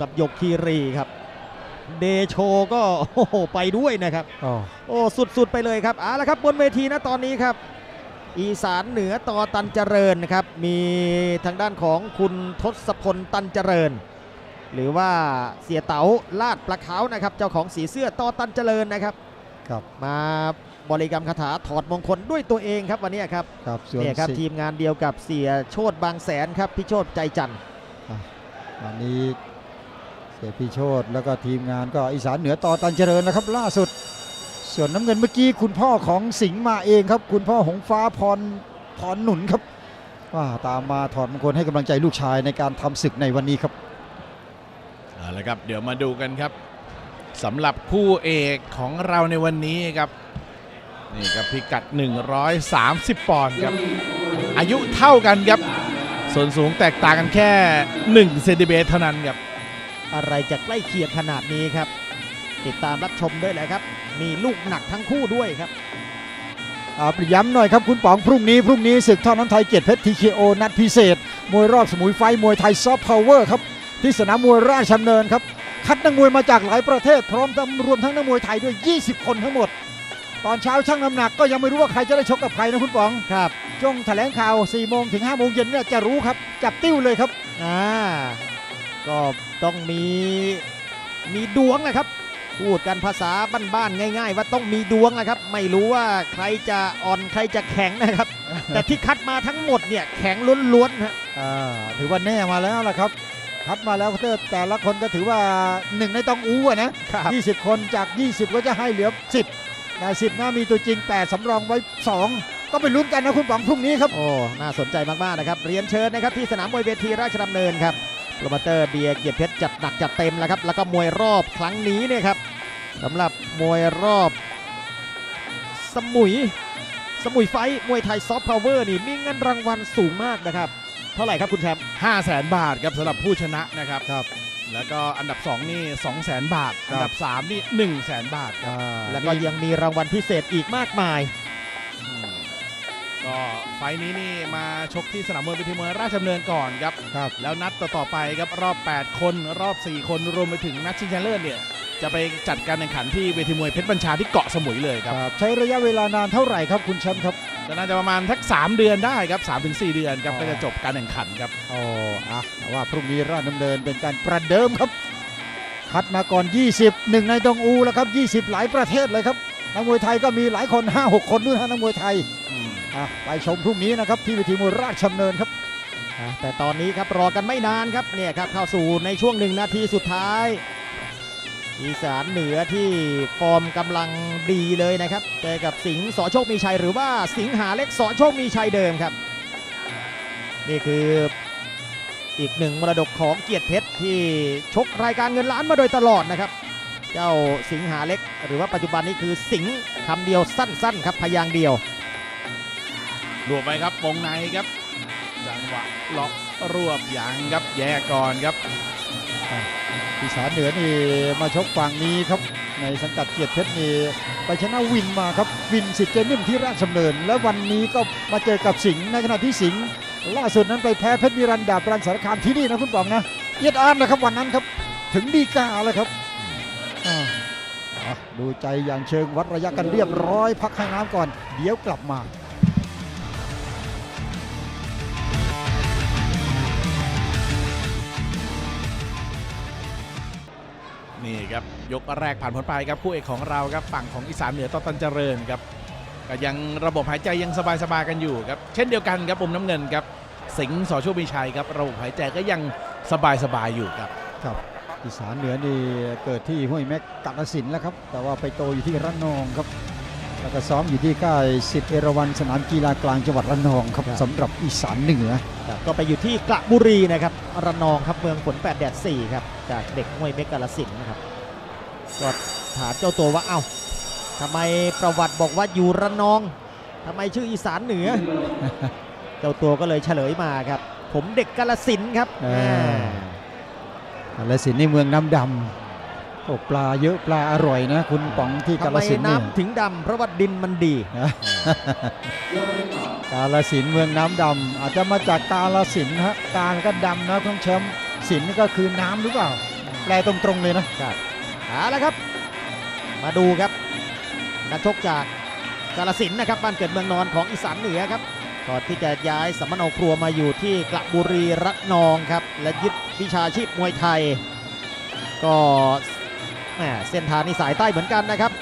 กับยกคีรีครับ เดโชก็โอ้โหไปด้วยนะครับอ๋อโอ้สุดๆไปเลยครับเอาละครับบนเวทีนะตอนนี้ครับ อีสานเหนือต่อตันเจริญนะครับ มีทางด้านของคุณทศพลตันเจริญ หรือว่าเสียเต๋าลาดปลาเขานะครับ เจ้าของสีเสื้อต่อตันเจริญนะครับครับมาบริกรรมคาถาถอดมงคลด้วยตัวเองครับวันนี้ครับครับส่วนเนี่ยครับสิทีมงานเดียวกับเสียโชตบางแสนครับพี่โชตใจจันทร์วันนี้ เสียพี่โชตแล้วก็ทีมงานก็อีสานเหนือต่อตันเจริญนะครับ ล่าสุด ส่วนน้ำเงินเมื่อกี้คุณพ่อของสิงห์มาเองครับ คุณพ่อหงฟ้าพรพรหนุนครับว่าตามมาถอดมงคลให้กำลังใจลูกชายในการทำศึกในวันนี้ครับเอาละครับเดี๋ยวมาดูกันครับสำหรับคู่เอกของเราในวันนี้ครับนี่ครับพิกัด 130 ปอนด์ครับ อายุเท่ากันครับ ส่วนสูงแตกต่างกันแค่ 1 เซนติเมตรเท่านั้นครับ อะไรจะใกล้เคียงขนาดนี้ครับ ติดตามรับชมด้วยแหละครับ มีลูกหนักทั้งคู่ด้วยครับอ่าย้ำหน่อยครับคุณป๋องพรุ่งนี้พรุ่งนี้ศึกท่อน้ำไทยเกียรติเพชรทีเคโอนัดพิเศษ มวยรอบสมุยไฟท์มวยไทยซอฟต์พาวเวอร์ครับที่สนามมวยราชดำเนินครับ คัดนักมวยมาจากหลายประเทศพร้อมทั้งรวมทั้งนักมวยไทยด้วย 20 คนทั้งหมด ตอนเช้าช่างน้ำหนักก็ยังไม่รู้ว่าใครจะได้ชกกับใครนะคุณป๋องครับช่วงแถลงข่าว4โมงถึง5โมงเย็นเนี่ยจะรู้ครับจับติ้วเลยครับอ่า ก็ต้องมีมีดวงนะครับ พูดกันภาษาบ้านๆง่าย ๆ ว่าต้องมีดวงนะครับ ไม่รู้ว่าใครจะอ่อนใครจะแข็งนะครับ แต่ที่คัดมาทั้งหมดเนี่ยแข็งล้วนๆฮะอ่าถือว่าแน่มาแล้วล่ะครับ คัดมาแล้วแต่ละคนก็ถือว่าหนึ่งในต้องอู้อะนะครับ20คนจาก 20 ก็จะให้เหลือ 10นะ10น่ามีตัวจริงแต่สำรองไว้ 2ก็ไปลุ้นกันนะคุณป๋องพรุ่งนี้ครับ โอ้ น่าสนใจมาก ๆ นะครับ เรียนเชิญนะครับ ที่สนามมวยเวทีราชดำเนินครับ โปรโมเตอร์เบียร์เกียรติเพชรจัดหนักจัดเต็มแล้วครับ แล้วก็มวยรอบครั้งนี้เนี่ยครับสำหรับมวยรอบ สมุย สมุยไฟท์มวยไทยซอฟต์พาวเวอร์นี่มีเงินรางวัลสูงมากนะครับ เท่าไหร่ครับคุณแชมป์5 0 0แสนบาทครับสำหรับผู้ชนะนะครับครับ แล้วก็อันดับ 2 นี่ 2 0 0แสนบาทครับอันดับ 3 นี่ 1 0 0 0 0แสนบาทครับแล้วก็ยังมีรางวัลพิเศษอีกมากมายอืม ก็ไฟล์นี้นี่มาชกที่สนามมวยเวทีมวยราชดำเนินก่อนครับ ครับ แล้วนัดต่อๆไปครับรอบ 8 คนรอบ 4 คนรวมไปถึงนัดชิงชนะเลิศเนี่ยจะไปจัดการแข่งขันที่เวทีมวยเพชรบัญชาที่เกาะสมุยเลยครับ ครับ ใช้ระยะเวลานานเท่าไหร่ครับคุณแชมป์ครับ ก็น่าจะประมาณทัก 3 เดือนได้ครับ3-4ถึง4เดือนครับอ๋อ ก็จะจบการแข่งขันครับโอ้อะแต่ว่าพรุ่งนี้ราชดำเนินเป็นการประเดิมครับ คัดมาก่อน 20หนึ่งในตองอูแล้วครับ 20 หลายประเทศเลยครับนักมวยไทยก็มีหลายคน 5-6 คนด้วยนะนักมวยไทยอะ ไปชมพรุ่งนี้นะครับที่เวทีมวยราชดำเนินครับ แต่ตอนนี้ครับรอกันไม่นานครับเนี่ยครับเข้าสู่ในช่วงหนึ่งนาทีสุดท้าย อีสานเหนือที่ฟอร์มกำลังดีเลยนะครับเจอกับสิงห์สอโชคมีชัยหรือว่าสิงหาเล็กสอโชคมีชัยเดิมครับ นี่คืออีกหนึ่งมรดกของเกียรติเพชรที่ชกรายการเงินล้านมาโดยตลอดนะครับ เจ้าสิงหาเล็ก หรือว่าปัจจุบันนี้คือสิงห์คำเดียวสั้นๆ ครับพยางค์เดียว รวบไปครับวงในครับ จังหวะล็อกรวบยางครับแยกก่อนครับอีสานเหนือนี่มาชกฝั่งนี้ครับ ในสังกัดเกียรติเพชรนี่ไปชนะวินมาครับวินสิทธิ์เจนิ่มที่ราชดำเนิน และวันนี้ก็มาเจอกับสิงห์ในขณะที่สิงห์ล่าสุดนั้นไปแพ้เพชรมิรันดาบรันสารคามที่นี่นะคุณปองนะเอียดอ่านนะครับวันนั้นครับถึงดีกาเลยครับดูใจอย่างเชิงวัดระยะกันเรียบร้อย พักให้น้ำก่อน เดี๋ยวกลับมา นี่ครับยกแรกผ่านพ้นไปครับคู่เอกของเราครับฝั่งของอีสานเหนือตอตันเจริญครับก็ยังระบบหายใจยังสบายๆกันอยู่ครับเช่นเดียวกันครับปุ่มน้ำเงินครับสิงห์สอโชคมีชัยครับระบบหายใจก็ยังสบายๆอยู่ครับครับอีสานเหนือนี่เกิดที่ห้วยแม็กกาฬสินแล้วครับแต่ว่าไปโตอยู่ที่ระนองครับ แล้วก็ซ้อมอยู่ที่ค่ายสิทธิเอราวันสนามกีฬากลางจังหวัดระนองครับครับสำหรับอีสานเหนือครับก็ไปอยู่ที่กระบุรีนะครับระนองครับเมืองฝน8แดด4ครับจากเด็กมวยเมกาลสินธุ์นะครับก็ถามเจ้าตัวว่าเอ้าทำไมประวัติบอกว่าอยู่ระนองทำไมชื่ออีสานเหนือ เจ้าตัวก็เลยเฉลยมาครับ ผมเด็กกาลสินธุ์ครับอ่าอ่ากาฬสินธุ์ในเมืองน้ำดำ โอ้ปลาเยอะปลาอร่อยนะ คุณป๋องที่กาทำฬไมสินธุ์เนี่ยน้ำถึงดำเพราะว่าดินมันดี กาฬสินธุ์เมืองน้ำดำอาจจะมาจากกาฬสินธุ์ฮะการก็ดำนะคุณแชมป์สินธุ์ก็คือน้ำหรือเปล่าอืมแปลตรงๆเลยนะเอาละครับ มาดูครับนักชกจากกาลสินธุ์นะครับบ้านเกิดเมืองนอนของอีสานเหนือครับก่อนที่จะย้ายสัมมโนครัวมาอยู่ที่กระบุรีรัตนองครับและยึดวิชาชีพมวยไทย ก็ แหมเส้นทางนี้สายใต้เหมือนกันนะครับ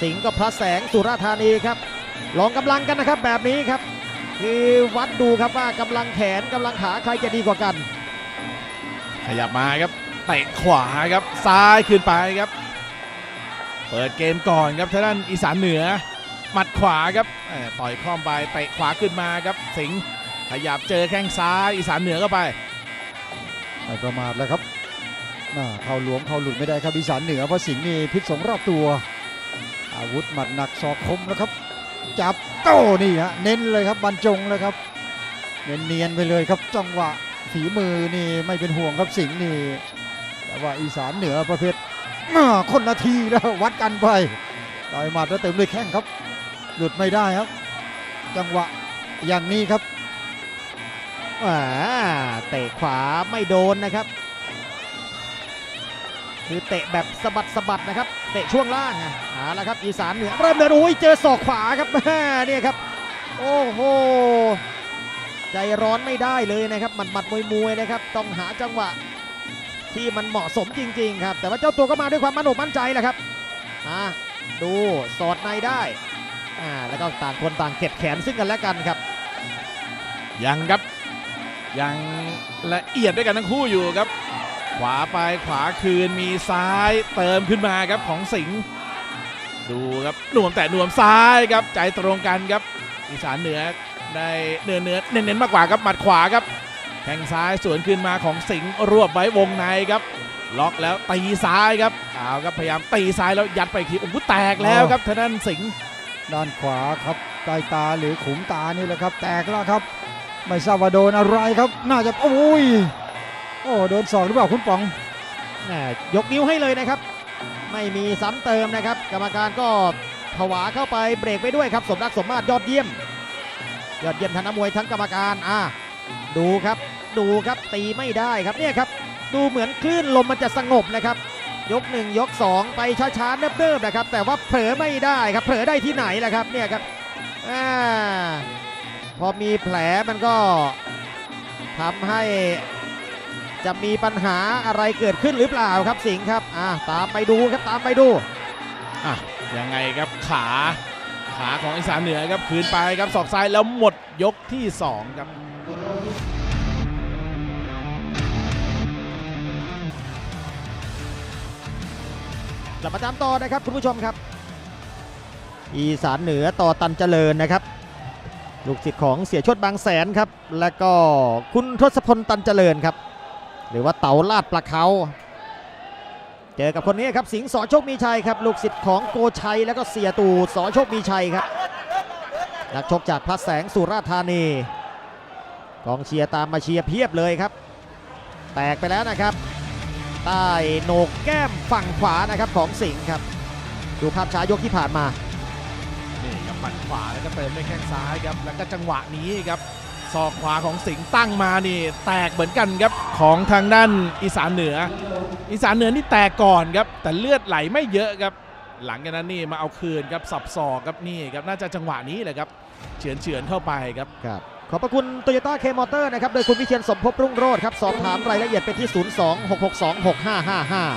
สิงห์กับพระแสงสุราษฎร์ธานีครับลองกำลังกันนะครับแบบนี้ครับ คือวัดดูครับว่ากำลังแขนกำลังขาใครจะดีกว่ากัน ขยับมาครับเตะขวาครับซ้ายขึ้นไปครับ เปิดเกมก่อนครับทางด้านอีสานเหนือหมัดขวาครับเอ่อต่อยคล่อมไปเตะขวาขึ้นมาครับ สิงห์ขยับเจอแข้งซ้ายอีสานเหนือเข้าไปไม่ประมาทแล้วครับน่า เข้าหลวมเข้าหลุดไม่ได้ครับอีสานเหนือเพราะสิงห์นี่พิษสงรอบตัว อาวุธหมัดหนักศอกคมแล้วครับ จับโต้นี่ฮะเน้นเลยครับบรรจงเลยครับเนียนๆไปเลยครับจังหวะฝีมือนี่ไม่เป็นห่วงครับสิงห์นี่แต่ว่าอีสานเหนือประเภทอ่าคนละทีแล้ววัดกันไปต่อยหมัดแล้วเติมด้วยแข้งครับ หลุดไม่ได้ครับ จังหวะอย่างนี้ครับอ่าเตะขวาไม่โดนนะครับ คือเตะแบบสะบัดสะบัดนะครับ เตะช่วงล่างอะเอาละครับอีสานเหนือเริ่มเดินโอ้ยเจอศอกขวาครับแม่เนี่ยครับ โอ้โหใจร้อนไม่ได้เลยนะครับหมัดหมัดมวยมวยนะครับ ต้องหาจังหวะที่มันเหมาะสมจริง ๆ ครับ แต่ว่าเจ้าตัวก็มาด้วยความมั่นอกมั่นใจแหละครับอ่าดูสอดในได้อ่าแล้วก็ต่างคนต่างเก็บแขนซึ่งกันและกันครับ ยังครับยังละเอียดด้วยกันทั้งคู่อยู่ครับ ขวาไปขวาคืนมีซ้ายเติมขึ้นมาครับของสิงห์ดูครับหน่วมแต่หน่วมซ้ายครับใจตรงกันครับอีสานเหนือได้เนื้อเนื้อเน้นๆมากกว่าครับหมัดขวาครับแทงซ้ายสวนขึ้นมาของสิงห์รวบไว้วงในครับ ล็อกแล้วตีซ้ายครับเอาครับพยายามตีซ้ายแล้วยัดไปอีกทีโอ้โหแตกแล้วครับทางด้านสิงห์ด้านขวาครับใต้ตาหรือขุมตานี่แหละครับ แตกแล้วครับ ไม่ทราบว่าโดนอะไรครับ น่าจะโอ้ย โอ้โดนสองหรือเปล่าคุณป๋องแหม่ยกนิ้วให้เลยนะครับ ไม่มีซ้ำเติมนะครับ กรรมการก็ผวาเข้าไปเบรกไปด้วยครับ สมรักสมมาตรยอดเยี่ยม ยอดเยี่ยมทางนักมวยทั้งกรรมการอะดูครับดูครับตีไม่ได้ครับเนี่ยครับ ดูเหมือนคลื่นลมมันจะสงบนะครับ ยกหนึ่งยกสองไปช้าๆเนิบๆนะครับ แต่ว่าเผลอไม่ได้ครับ เผลอได้ที่ไหนล่ะครับเนี่ยครับอ่าพอมีแผลมันก็ทำให้ จะมีปัญหาอะไรเกิดขึ้นหรือเปล่าครับสิงห์ครับอ่าตามไปดูครับตามไปดูอะยังไงครับขาขาของอีสานเหนือครับคืนไปครับศอกซ้ายแล้วหมดยกที่สองครับกลับมาตามต่อนะครับคุณผู้ชมครับ อีสานเหนือต่อตันเจริญนะครับ ลูกศิษย์ของเสียชดบางแสนครับ และก็คุณทศพลตันเจริญครับ หรือว่าเต๋าลาดปลาเขาเจอกับคนนี้ครับสิงห์สอโชคมีชัยครับลูกศิษย์ของโกชัยแล้วก็เสียตูสอโชคมีชัยครับนักชกจากพระแสงสุราษฎร์ธานีกองเชียร์ตามมาเชียร์เพียบเลยครับ แตกไปแล้วนะครับใต้โหนกแก้มฝั่งขวานะครับของสิงห์ครับ ดูภาพช้ายกที่ผ่านมานี่ครับหมัดขวาแล้วก็เติมด้วยแข้งซ้ายครับแล้วก็จังหวะนี้ครับ ศอกขวาของสิงห์ตั้งมานี่แตกเหมือนกันครับของทางด้านอีสานเหนือ อีสานเหนือนี่แตกก่อนครับแต่เลือดไหลไม่เยอะครับ หลังจากนั้นนี่มาเอาคืนครับสับศอกครับนี่ครับน่าจะจังหวะนี้แหละครับเฉือนเฉือนเข้าไปครับครับขอบพระคุณโตโยต้าเคมอเตอร์นะครับ โดยคุณวิเชียนสมภพรุ่งโรจน์ครับ สอบถามรายละเอียดไปที่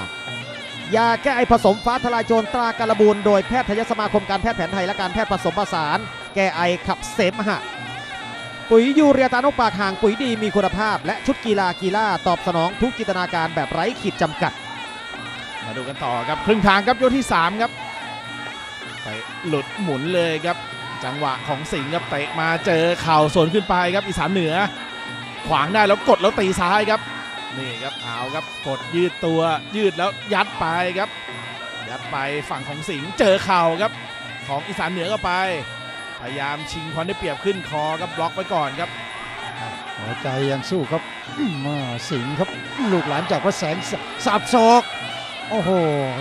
02-662-6555 ยาแก้ไอผสมฟ้าทลายโจรตราการบูลโดยแพทยสมาคมการแพทย์แผนไทยและการแพทย์ผสมผสาน แก้ไอขับเสมหะ ปุ๋ยยูเรียตาโนปากห่างปุ๋ยดีมีคุณภาพ และชุดกีฬากีฬาตอบสนองทุกจินตนาการแบบไร้ขีดจำกัด มาดูกันต่อครับครึ่งทางครับยกที่ 3 ครับไปหลุดหมุนเลยครับ จังหวะของสิงห์ครับเตะมาเจอเข่าสวนขึ้นไปครับอีสานเหนือ ขวางได้แล้วกดแล้วตีซ้ายครับนี่ครับเอาครับกดยืดตัวยืดแล้วยัดไปครับ ยัดไปฝั่งของสิงห์เจอเข่าครับ ของอีสานเหนือก็ไป พยายามชิงความได้เปรียบขึ้นคอครับบล็อกไว้ก่อนครับหัวใจยังสู้ครับมาสิงครับลูกหลานจากพระแสงสสาบศอกโอ้โห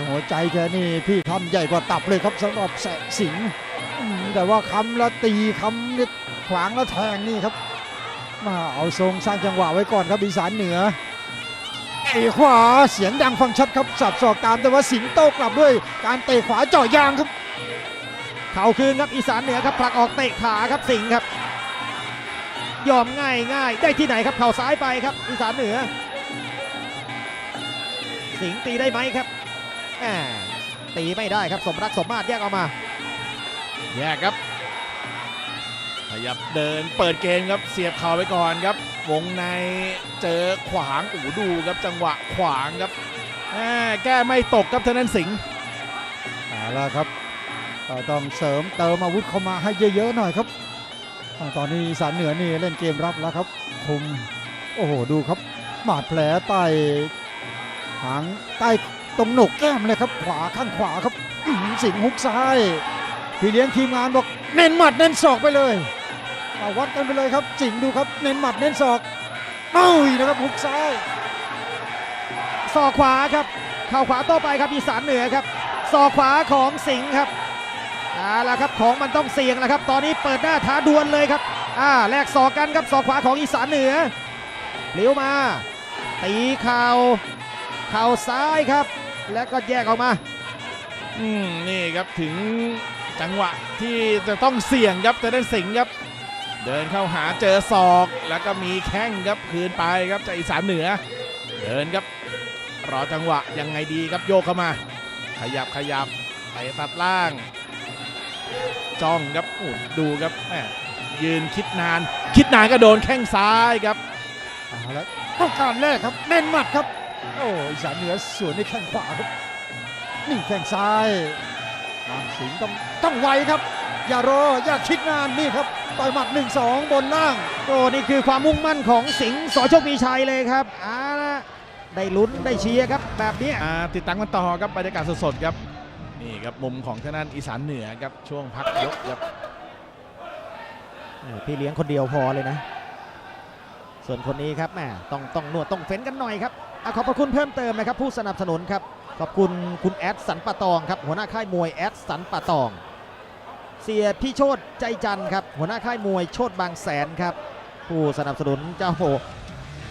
หัวใจแกนี่พี่คำใหญ่กว่าตับเลยครับสำหรับแสงสิงแต่ว่าคำละตีคำนี่ขวางแล้วแทงนี่ครับมาเอาทรงสร้างจังหวะไว้ก่อนครับอีสานเหนือเตะขวาเสียงดังฟังชัดครับสับศอกตามแต่ว่าสิงโต้กลับด้วย การเตะขวาเจาะยางครับ ข่าคืนครับอีสานเหนือครับผลักออกเตะขาครับสิงห์ครับ ยอมง่ายง่ายได้ที่ไหนครับเข่าซ้ายไปครับ อีสานเหนือ สิงห์ตีได้ไหมครับแหมตีไม่ได้ครับสมรักสมมาตรแยกออกมา แยกครับขยับเดินเปิดเกมครับเสียบเข่าไปก่อนครับ วงในเจอขวางโอ้โหดูครับจังหวะขวางครับแหม่แก้ไม่ตกครับธนันสิงห์เอาละครับก็ ต้องเสริมเติมอาวุธเข้ามาให้เยอะๆหน่อยครับอตอนนี้สานเหนือนี่เล่นเกมรับแล้วครับคุมโอ้โหดูครับบาดแผลใต้หางใต้ตรงหนกแก้มเลยครับ ขวาข้างขวาครับสิงหุกซ้ายพี่เลี้ยงทีมงานบอกเน้นหมัดเน้นศอกไปเลยเอาวัดกันไปเลยครับ สิงดูครับเน้นหมัดเน้นศอกเอ้ยนะครับฮุกซ้ายศอกขวาครับเข่าขวาโต้ไปครับอีสานเหนือครับศอกขวาของสิงห์ครับ เอาละครับของมันต้องเสี่ยงแล้วครับ ตอนนี้เปิดหน้าท้าดวลเลยครับอ่าแลกศอกกันครับศอกขวาของอีสานเหนือเลี้ยวมา ตีเข่าเข่าซ้ายครับ แล้วก็แยกออกมาอืมนี่ครับถึงจังหวะที่จะต้องเสี่ยงครับธนันสิงครับ เดินเข้าหาเจอศอก แล้วก็มีแข้งครับคืนไปครับจากอีสานเหนือ เดินครับรอจังหวะยังไงดีครับโยกเข้ามา ขยับขยับไปตัดล่าง จ้องครับโอ้ดูครับแหมยืนคิดนาน คิดนานก็โดนแข้งซ้ายครับเอาละต้องการแรกครับเน้นหมัดครับ โอ้อีสานเหนือสวนในแข้งขวาครับนี่แข้งซ้ายอ่าสิงห์ต้องต้องไวครับ อย่ารออย่าคิดนานนี่ครับต่อยหมัด 1 2 บนล่างโอ้นี่คือความมุ่งมั่นของสิงห์สอโชคมีชัยเลยครับอ่าได้ลุ้นได้เชียร์ครับแบบเนี้ยอ่าติดตามกันต่อครับบรรยากาศสดๆครับ นี่ครับมุมของทางด้านอีสานเหนือครับช่วงพักยกครับพี่เลี้ยงคนเดียวพอเลยนะ ส่วนคนนี้ครับแหมต้องต้องนวดต้องเฟ้นกันหน่อยครับอขอบพระคุณเพิ่มเติมนะครับ ผู้สนับสนุนครับ ขอบคุณคุณแอดสันปะตองครับหัวหน้าค่ายมวยแอดสันปะตอง เสียพี่โชตใจจันครับ หัวหน้าค่ายมวยโชตบางแสนครับ ผู้สนับสนุนเจ้าโห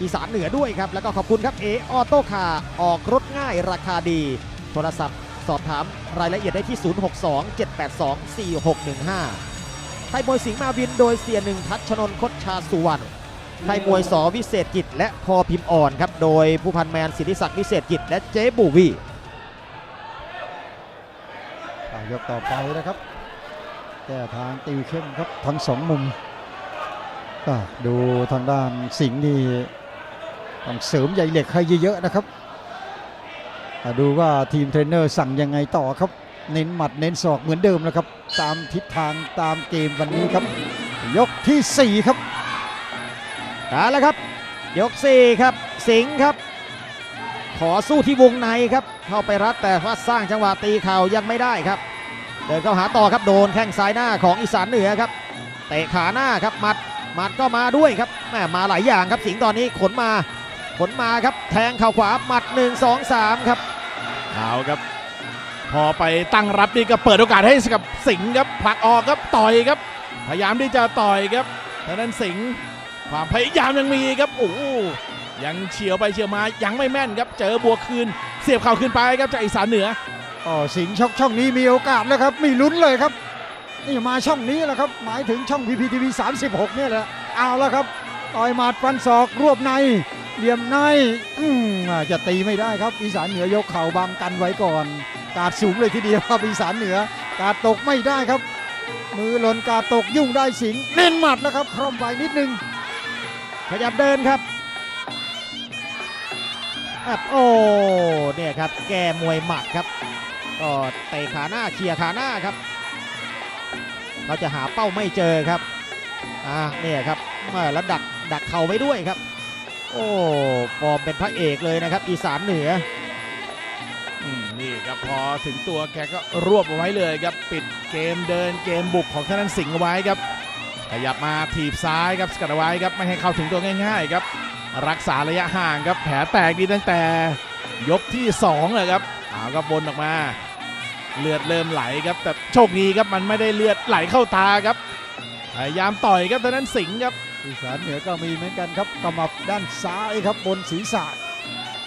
อีสานเหนือด้วยครับ แล้วก็ขอบคุณครับเอออโต้คาออกรถง่ายราคาดี โทรศัพท์ สอบถามรายละเอียดได้ที่ 062-782-4615ไทยมวยสิงห์มาวินโดยเสียหนึ่งทัชชนนท์คดชาสุวรรณไทยมวยสอวิเศษกิจ และพอพิมพ์อ่อนครับ โดยผู้พันแมนสิทธิศักดิ์วิเศษกิจ และเจ๊บูวียกต่อไปนะครับแก้ทางติวเข้มครับทั้งสองมุมอ่าดูทางด้านสิงห์นี่ต้องเสริมใยเหล็กให้เยอะๆนะครับ ดูว่าทีมเทรนเนอร์สั่งยังไงต่อครับ เน้นหมัดเน้นศอกเหมือนเดิมนะครับ ตามทิศทางตามเกมวันนี้ครับ ยกทีสี่ 4 ครับเอาละครับ ยก 4 ครับ สิงห์ครับ ขอสู้ที่วงในครับ เข้าไปรัดแต่ว่าสร้างจังหวะตีเข่ายังไม่ได้ครับ เดินเข้าหาต่อครับโดนแข้งซ้ายหน้าของอีสานเหนือครับเตะขาหน้าครับหมัดหมัดก็มาด้วยครับแม่มาหลายอย่างครับสิงห์ตอนนี้ขนมาขนมาครับ แทงเข่าขวาหมัด 1 2 3 ครับ เอาครับ พอไปตั้งรับนี่ก็เปิดโอกาสให้กับสิงห์ครับผลักออกครับต่อยครับ พยายามที่จะต่อยครับทางด้านสิงห์ความพยายามยังมีครับโอ้ยังเฉียวไปเฉียวมายังไม่แม่นครับ เจอบวกคืน เสียบเข่าขึ้นไปครับจากอีสานเหนืออ๋อสิงห์ช่องช่องนี้มีโอกาสแล้วครับมีลุ้นเลยครับนี่มาช่องนี้แหละครับ หมายถึงช่อง PPTV 36เนี่ยแหละเอาแล้วครับต่อยหมัดฟันศอกรวบใน เหลี่ยมในอืมอ่าจะตีไม่ได้ครับ อีสานเหนือยกเข่าบังกันไว้ก่อน กาดสูงเลยทีเดียวครับอีสานเหนือ กาดตกไม่ได้ครับ มือหล่นกาดตกยุ่งได้สิงเน้นหมัดแล้วครับคร่อมไปนิดนึงขยับเดินครับโอ้เนี่ยครับ แก้มวยหมัดครับก็เตะขาหน้าเคลียร์ขาหน้าครับเราจะหาเป้าไม่เจอครับอ่าเนี่ยครับแล้วดักดักเข่าไว้ด้วยครับ โอ้ฟอร์มเป็นพระเอกเลยนะครับ อีสานเหนืออืมนี่ครับพอถึงตัวแกก็รวบเอาไว้เลยครับ ปิดเกมเดินเกมบุกของท่างด้นสิงห์เอาไว้ครับ ขยับมาถีบซ้ายครับสกัดไว้ครับไม่ให้เข้าถึงตัวง่าย ๆ ครับ รักษาระยะห่างครับแผลแตกดีตั้งแต่ยกที่2เลยครับเอาก็บนออกมา เลือดเริ่มไหลครับแต่โชคดีครับมันไม่ได้เลือดไหลเข้าตาครับ พยายามต่อยครับทางด้านสิงห์ครับอีสานเหนือก็มีเหมือนกันครับกำมับด้านซ้ายครับบนศีรษะ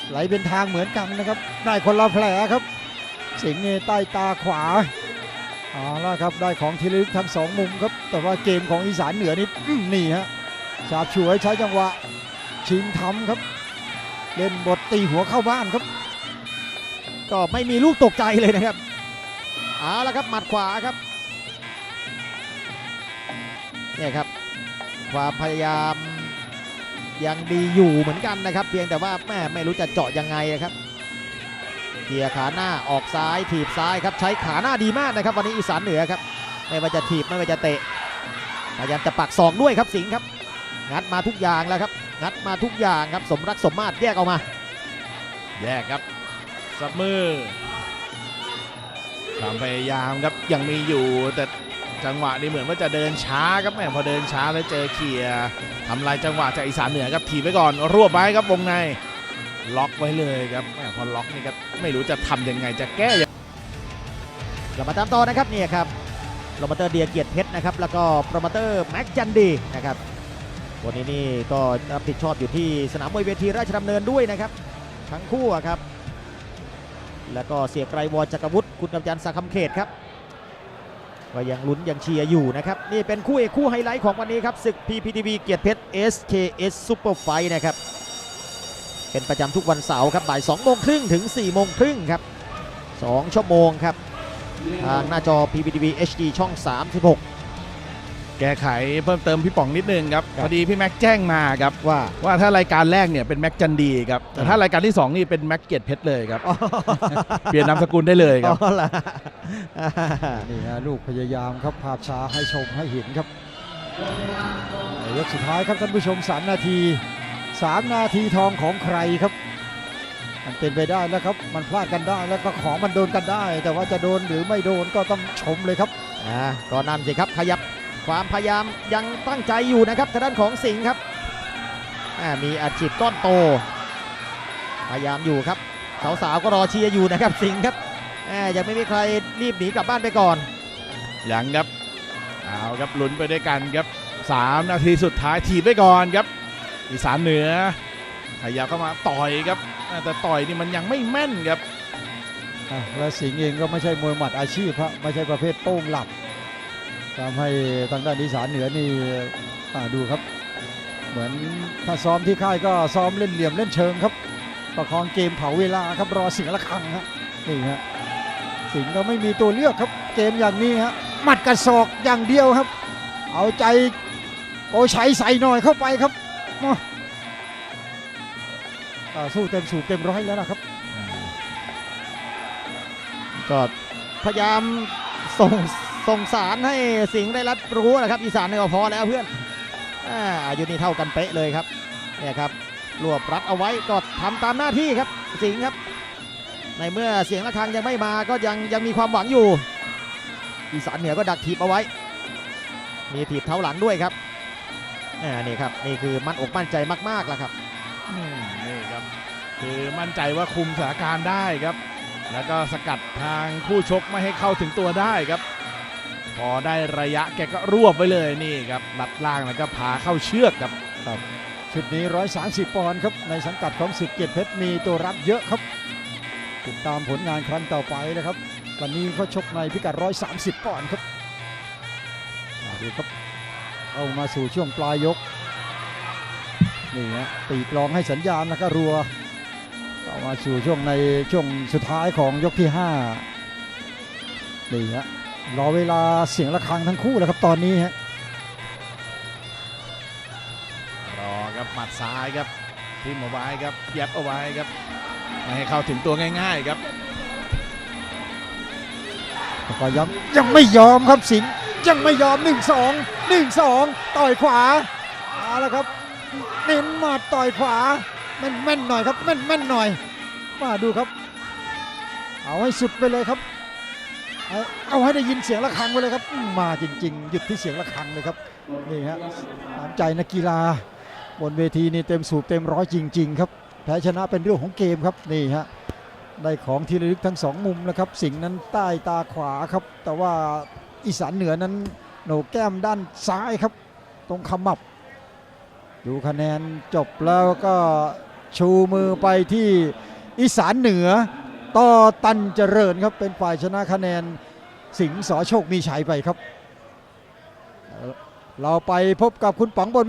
ไหลเป็นทางเหมือนกันนะครับ ได้คนละแผลครับ สิงห์นี่ใต้ตาขวาเอาละครับได้ของทีละลึกทั้งสองมุมครับ แต่ว่าเกมของอีสานเหนือนี่นี่ฮะฉาบฉวยใช้จังหวะชิงทำครับ เล่นบทตีหัวเข้าบ้านครับ ก็ไม่มีลูกตกใจเลยนะครับเอาละครับหมัดขวาครับ เนี่ยครับความพยายามยังดีอยู่เหมือนกันนะครับ เพียงแต่ว่าแม่ไม่รู้จะเจาะยังไงครับเกียร์ขาหน้าออกซ้ายถีบซ้ายครับใช้ขาหน้าดีมากนะครับ วันนี้อีสานเหนือครับไม่ว่าจะถีบไม่ว่าจะเตะพยายามจะปักศอกด้วยครับสิงห์ครับ งัดมาทุกอย่างแล้วครับงัดมาทุกอย่างครับสมรักสมมาตรแยกออกมา แยกครับสับมือความพยายามครับยังมีอยู่แต่ จังหวะนี้เหมือนว่าจะเดินช้าครับแม่พอเดินช้าแล้วเจอเขียทำลายจังหวะจากอีสานเหนือครับถีบไว้ก่อนรวบไว้ครับวงในล็อกไว้เลยครับแม่พอล็อกนี่ก็ไม่รู้จะทำยังไงจะแก้ยังกลับมาตามต่อนะครับเนี่ยครับโปรโมเตอร์เดียเกียรติเพชรนะครับแล้วก็โปรโมเตอร์แม็กจันดีนะครับวันนี้นี่ก็รับผิดชอบอยู่ที่สนามมวยเวทีราชดำเนินด้วยนะครับทั้งคู่ครับ แล้วก็เสียไกรวรจักรวุฒิคุณกำจันทร์สักคำเขตครับ ก็ยังลุ้นยังเชียร์อยู่นะครับ นี่เป็นคู่เอกคู่ไฮไลท์ของวันนี้ครับศึก PPTV เกียรติเพชร SKS Super Fight นะครับ เป็นประจำทุกวันเสาร์ครับบ่าย2โมงครึ่งถึง4โมงครึ่งครับ2ชั่วโมงครับ ทางหน้าจอ PPTV HD ช่อง 36 แก้ไขเพิ่มเติมพี่ป๋องนิดนึงครับครับพอดีพี่แม็กแจ้งมาครับว่าว่าถ้ารายการแรกเนี่ยเป็นแม็กจันดีครับแต่ถ้ารายการที่สองนี่เป็นแม็กเกียรติเพชรเลยครับ เปลี่ยนนามสกุลได้เลยครับอ๋อล่ะนี่ฮะลูกพยายามครับภาพช้าให้ชมให้เห็นครับในยกสุดท้ายครับท่านผู้ชม 3 นาที 3 นาทีทองของใครครับมันเป็นไปได้แล้วครับ มันพลาดกันได้แล้วก็ของมันโดนกันได้ แต่ว่าจะโดนหรือไม่โดนก็ต้องชมเลยครับอ่าก็นั่นสิครับขยับ ความพยายามยังตั้งใจอยู่นะครับทางด้านของสิงห์ครับอ่ามีอาชีพก้อนโต พยายามอยู่ครับสาวๆก็รอเชียร์อยู่นะครับสิงห์ครับอ่ายังไม่มีใครรีบหนีกลับบ้านไปก่อนยังครับเอาครับลุ้นไปด้วยกันครับ 3 นาทีสุดท้ายทีบไปก่อนครับ อีสานเหนือขยับเข้ามาต่อยครับอ่าแต่ต่อยนี่มันยังไม่แม่นครับอะและสิงห์เองก็ไม่ใช่มวยหมัดอาชีพฮะไม่ใช่ประเภทโป้งหลับ ทำให้ทางด้านอีสานเหนือนี่ดูครับ เหมือนถ้าซ้อมที่ค่ายก็ซ้อมเล่นเหลี่ยมเล่นเชิงครับ ประคองเกมเผาเวลาครับรอสิงห์ละครังฮะนี่ฮะสิงห์ก็ไม่มีตัวเลือกครับ เกมอย่างนี้ฮะหมัดกระศอกอย่างเดียวครับ เอาใจโอชัยใส่หน่อยเข้าไปครับมาอ่าสู้เต็มสูบเต็มร้อยแล้วนะครับก็พยายามส่ง ส่งสารให้สิงห์ได้รับรู้นะครับ อีสานเนี่ยพอแล้วเพื่อนอายุนี่เท่ากันเป๊ะเลยครับเนี่ยครับรวบรัดเอาไว้ก็ทำตามหน้าที่ครับสิงห์ครับ ในเมื่อเสียงะระฆังยังไม่มาก็ยังยังมีความหวังอยู่ อีสานเหนือก็ดักถีบเอาไว้ มีถีบเท้าหลังด้วยครับอ่านี่ครับนี่คือมั่นอกมั่นใจมากๆแล้วครับนี่ครับคือมั่นใจว่าคุมสถานการณ์ได้ครับ แล้วก็สกัดทางคู่ชกไม่ให้เข้าถึงตัวได้ครับ พอได้ระยะแกก็รวบไปเลยนี่ครับลัดล่างแล้วก็พาเข้าเชือกครับชุดนี้ 130 ปอนด์ครับ ในสังกัดของศึกเกียรติเพชรมีตัวรับเยอะครับ ติดตามผลงานครั้งต่อไปนะครับ วันนี้เขาชกในพิกัด 130 ปอนด์ครับดูครับเอามาสู่ช่วงปลายยก นี่ฮะตีกลองให้สัญญาณแล้วก็รัวเอามาสู่ช่วงในช่วงสุดท้ายของยกที่ 5 นี่ฮะ รอเวลาเสียงะระฆังทั้งคู่แล้วครับตอนนี้ฮะรอครับหมัดซ้ายครับทิมเอาไว้ครับยัดเอาไว้ครับไม่ให้เข้าถึงตัวง่าย ๆครับแต่ก็ยังยังไม่ยอมครับสิงห์ยังไม่ยอม 1 2 1 2 ต่อยขวาเอาละครับเน้นหมาต่อยขวาแม่นแม่นหน่อยครับแม่นแม่นหน่อยมาดูครับ เอาให้สุดไปเลยครับ เอาเอาให้ได้ยินเสียงะระฆังไปเลยครับ มาจริง ๆ หยุดที่เสียงะระฆังเลยครับนี่ฮะน้ำใจนักกีฬา บนเวทีนี่เต็มสูบเต็มร้อยจริง ๆ ครับแพ้ชนะเป็นเรื่องของเกมครับนี่ฮะได้ของที่ระลึกทั้งสองมุมนะครับ สิงห์นั้นใต้ตาขวาครับ แต่ว่าอีสานเหนือนั้นโหนกแก้มด้านซ้ายครับ ตรงขมับ ดูคะแนนจบแล้วก็ชูมือไปที่อีสานเหนือ ต่อตันเจริญครับเป็นฝ่ายชนะคะแนนสิงห์สอโชคมีชัยไปครับ เราไปพบกับคุณป๋องบน